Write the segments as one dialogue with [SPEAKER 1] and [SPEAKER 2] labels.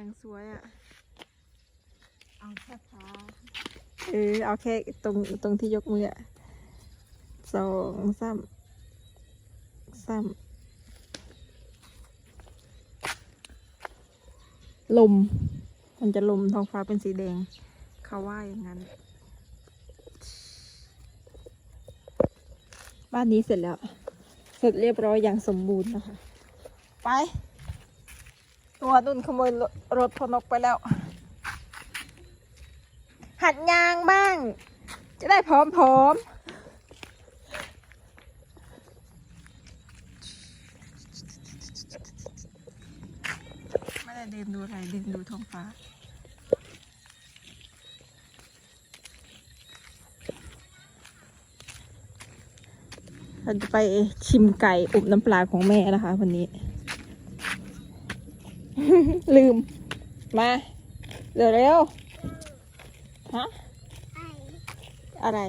[SPEAKER 1] อย่งสวยอะ
[SPEAKER 2] เอาแค่ขา
[SPEAKER 1] เออเอาแค่ตรงตรงที่ยกมืออะสองสามสามลม มันจะลมท้องฟ้าเป็นสีแดง เขาว่าอย่างนั้น บ้านนี้เสร็จแล้ว เสร็จเรียบร้อยอย่างสมบูรณ์นะคะ ไป ตัวนุ่นขโมยรถพนกไปแล้ว หัดยางบ้าง จะได้พร้อมๆไม่ได้เดินดูอะไรเดินดูท้องฟ้า เราจะไปชิมไก่อบน้ำปลาของแม่นะคะวันนี้ ลืม มาเร็วเร็วๆฮะอะไร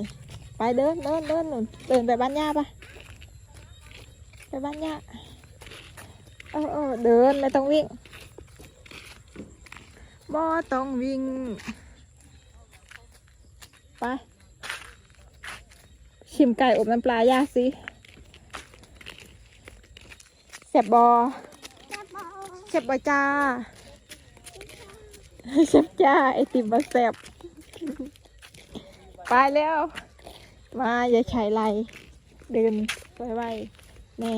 [SPEAKER 1] ไปเดินเดินเดินหนุนเดินไปบ้านย่าปะไปบ้านย่าเออเออเดินไม่ต้องวิ่งบ่ต้องวิ่ง ไป ชิมไก่อบน้ำปลาย่าสิเสียบบอ เสียบบจ้าเสียบจ้าไอติมมาแสบไปแล้ว มาอย่าใช้ไรเดินไวไวๆแม่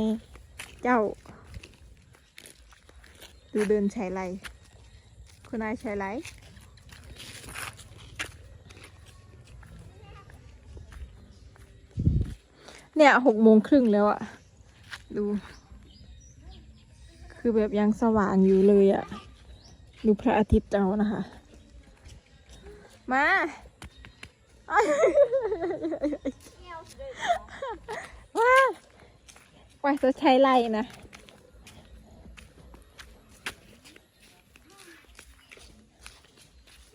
[SPEAKER 1] เจ้า ดูเดินใช้ไรคุณนายใช้ไรเนี่ยหกโมงครึ่งแล้วอะดู คือแบบยังสว่างอยู่เลยอะดูพระอาทิตย์เอานะคะ มาว้าว่าจะใช้ไรนะ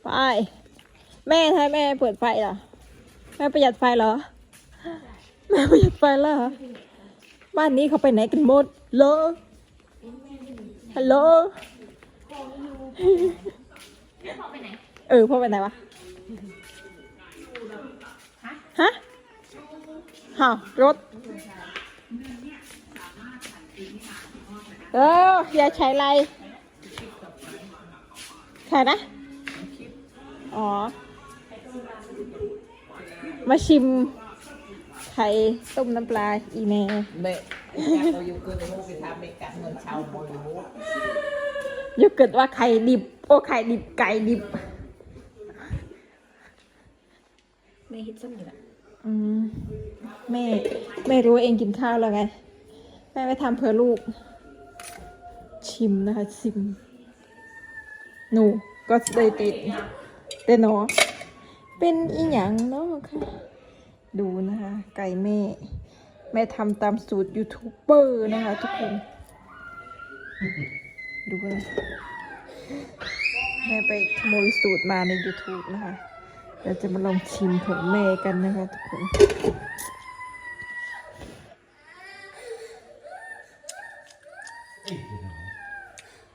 [SPEAKER 1] ไปแม่ให้แม่เปิดไฟเหรอ แม่ประหยัดไฟเหรอ แม่ประหยัดไฟแล้วเหรอบ้านนี้เขาไปไหนกันหมดเหรอ ฮัลโหล เออพ่อไปไหนวะ ฮะฮะรถ เอออย่าใช้ไรใช่นะ อ๋อ มาชิมไข่ต้มน้ำปลาอีแม่
[SPEAKER 3] Mẹ, em đâu yêu cơn hô vì tham mẹ cắt ngân sau mồi hú
[SPEAKER 1] อย่าเกิดว่าไข่ดิบ โอ้ไข่ดิบไก่ดิบ
[SPEAKER 2] ไม่ฮิตซ้ำอยู่ละ
[SPEAKER 1] อืมแม่แม่รู้ว่าเองกินข้าวแล้วไง แม่ไปทำเพื่อลูก ชิมนะคะ ชิม หนูก็เลยติดแต่หนอเป็นอีหยังเนาะค่ะ ดูนะคะ ไก่แม่ แม่ทำตามสูตรยูทูบเบอร์นะคะทุกคน ดูนะแม่ไปขโมยสูตรมาใน YouTube นะคะเดี๋ยวจะมาลองชิมของแม่กันนะคะทุกคน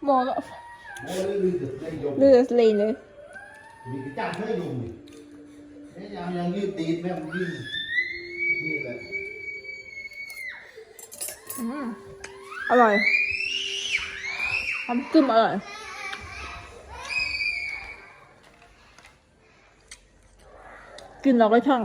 [SPEAKER 1] หมอแล้ว
[SPEAKER 4] Mỗi đứa đi được đây dùng
[SPEAKER 1] เลือดเลยเลย
[SPEAKER 4] vì cái chăn nó dùng cái nhà nhà như tịt mẹ cũng đi như là
[SPEAKER 1] อืม อร่อยน้ำจิ้มอร่อย กินเราก็ช่าง